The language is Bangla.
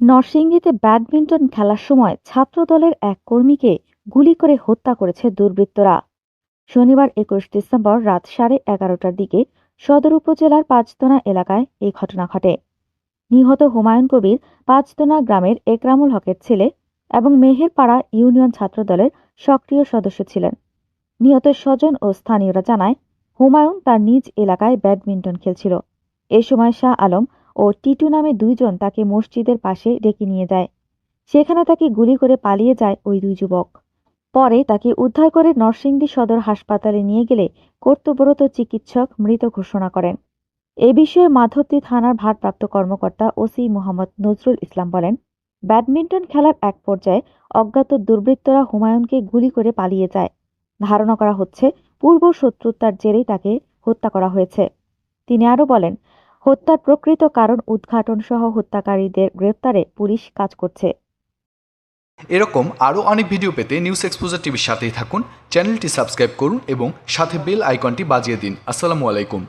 নরসিংদীতে ব্যাডমিন্টন খেলার সময় ছাত্রদলের এক কর্মীকে গুলি করে হত্যা করেছে দুর্বৃত্তরা। শনিবার একুশ ডিসেম্বর রাত সাড়ে এগারোটার দিকে সদর উপজেলার পাঁচতোনা এলাকায় এই ঘটনা ঘটে। নিহত হুমায়ুন কবির পাঁচতোনা গ্রামের একরামুল হকের ছেলে এবং মেহেরপাড়া ইউনিয়ন ছাত্রদলের সক্রিয় সদস্য ছিলেন। নিহত স্বজন ও স্থানীয়রা জানায়, হুমায়ুন তার নিজ এলাকায় ব্যাডমিন্টন খেলছিল। এ সময় শাহ আলম ও টিটু নামে দুইজন তাকে মসজিদের পাশে ডেকে নিয়ে যায়। সেখানে তাকে গুলি করে পালিয়ে যায় ওই দুই যুবক। পরে তাকে উদ্ধার করে নরসিংদী সদর হাসপাতালে নিয়ে গেলে কর্তব্যরত চিকিৎসক মৃত ঘোষণা করেন। এ বিষয়ে মাধবদী থানার ভারপ্রাপ্ত কর্মকর্তা ওসি মোহাম্মদ নজরুল ইসলাম বলেন, ব্যাডমিন্টন খেলার এক পর্যায়ে অজ্ঞাত দুর্বৃত্তরা হুমায়ুনকে গুলি করে পালিয়ে যায়। ধারণা করা হচ্ছে পূর্ব শত্রুতার জেরেই তাকে হত্যা করা হয়েছে। তিনি আরও বলেন হত্যার প্রকৃত কারণ উদ্ঘাটন সহ হত্যাকারীদের গ্রেপ্তারে পুলিশ কাজ করছে। এরকম আরও অনেক ভিডিও পেতে নিউজ এক্সপোজার টিভির সাথেই থাকুন। চ্যানেলটি সাবস্ক্রাইব করুন এবং সাথে বেল আইকনটি বাজিয়ে দিন। আসসালামু আলাইকুম।